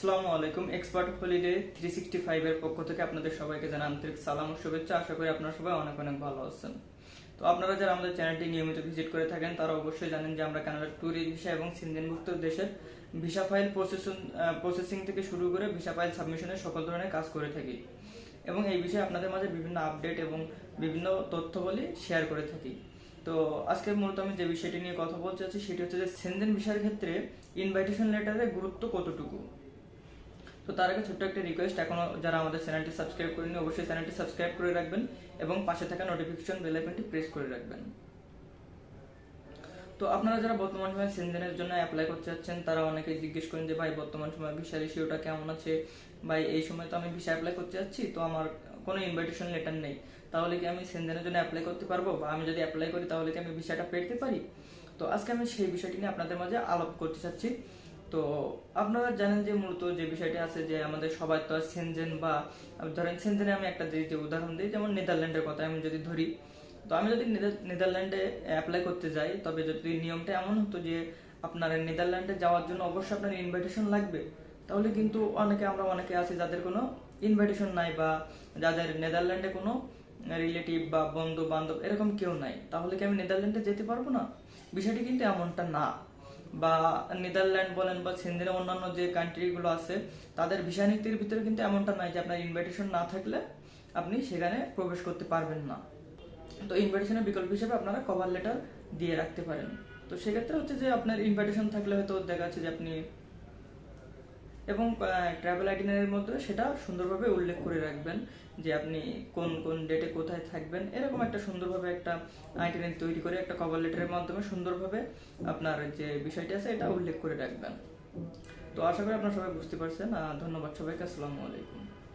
আসসালামু আলাইকুম expert holiday three sixty ফাইভের পক্ষ থেকে আপনাদের সবাইকে জানাই আন্তরিক সালাম ও শুভেচ্ছা। আশা করি আপনারা সবাই অনেক অনেক ভালো আছেন। তো আপনারা যারা আমাদের চ্যানেলটি নিয়মিত ভিজিট করে থাকেন, তারা অবশ্যই জানেন যে আমরা কানাডার ট্যুরিস্ট ভিসা এবং সিনজেনভুক্ত দেশের ভিসা ফাইল প্রসেসিং প্রসেসিং থেকে শুরু করে ভিসা ফাইল সাবমিশনের সকল ধরনের কাজ করে থাকি এবং এই বিষয়ে আপনাদের মাঝে বিভিন্ন আপডেট এবং বিভিন্ন তথ্যবলী শেয়ার করে থাকি। তো আজকে মূলত আমি যে বিষয়টি নিয়ে কথা বলতে চাচ্ছি, সেটি হচ্ছে যে সেনজেন ভিসার ক্ষেত্রে ইনভাইটেশন লেটারের গুরুত্ব কতটুকু? তো তার আগে ছোট্ট একটা রিকোয়েস্ট এখনও যারা আমাদের চ্যানেলটি সাবস্ক্রাইব করেনি অবশ্যই চ্যানেলটি সাবস্ক্রাইব করে রাখবেন এবং পাশে থাকা নোটিফিকেশন বেল আইকনটি প্রেস করে রাখবেন। তো আপনারা যারা বর্তমান সময়ে সেনজেনের জন্য অ্যাপ্লাই করতে যাচ্ছেন, তারা অনেকে জিজ্ঞেস করেন যে, ভাই, বর্তমান সময় ভিসা রেশিওটা কেমন আছে? ভাই, এই সময় তো আমি ভিসা অ্যাপ্লাই করতে যাচ্ছি, তো আমার কোনো ইনভাইটেশন লেটার নেই। তাহলে কি আমি সেনজেনের জন্য অ্যাপ্লাই করতে পারব? বা আমি যদি অ্যাপ্লাই করি, তাহলে কি আমি ভিসাটা পেতে পারি? তো আজকে আমি সেই বিষয়টি নিয়ে আপনাদের মাঝে আলাপ করতে চাচ্ছি। তো আপনারা জানেন যে মূলত যে বিষয়টি আছে যে আমাদের সবাই তো সেনজেন বা ধরেন সেনজেনে আমি একটা যে উদাহরণ দিই, যেমন নেদারল্যান্ডের কথা আমি যদি ধরি, তো আমি যদি নেদার- নেদারল্যান্ডে অ্যাপ্লাই করতে যাই, তবে যদি নিয়মটা এমন হতো যে আপনার নেদারল্যান্ডে যাওয়ার জন্য অবশ্যই আপনার ইনভাইটেশন লাগবে, তাহলে কিন্তু অনেকে, আমরা অনেকে আছি যাদের কোনো ইনভাইটেশন নাই বা যাদের নেদারল্যান্ডে কোনো রিলেটিভ বা বন্ধু বান্ধব এরকম কেউ নাই, তাহলে কি আমি নেদারল্যান্ডে যেতে পারব না? বিষয়টি কিন্তু এমনটা না। বা নেদারল্যান্ড বলেন বা সেন্দিনের অন্যান্য যে কান্ট্রিগুলো আছে, তাদের ভিসা নীতির ভিতরে কিন্তু এমনটা নাই যে আপনার ইনভাইটেশন না থাকলে আপনি সেখানে প্রবেশ করতে পারবেন না। তো ইনভাইটেশনের বিকল্প হিসেবে আপনারা কভার লেটার দিয়ে রাখতে পারেন। তো সেক্ষেত্রে হচ্ছে যে আপনার ইনভাইটেশন থাকলে হয়তো দেখা যাচ্ছে যে আপনি এবং ট্রাভেল আইটিনারির মধ্যে সেটা সুন্দরভাবে উল্লেখ করে রাখবেন যে আপনি কোন কোন ডেটে কোথায় থাকবেন। এরকম একটা সুন্দরভাবে একটা আইটিনারি তৈরি করে একটা কভার লেটারের মাধ্যমে সুন্দরভাবে আপনার যে বিষয়টি আছে এটা উল্লেখ করে রাখবেন। তো আশা করি আপনারা সবাই বুঝতে পারছেন। ধন্যবাদ সবাইকে। আসসালামু আলাইকুম।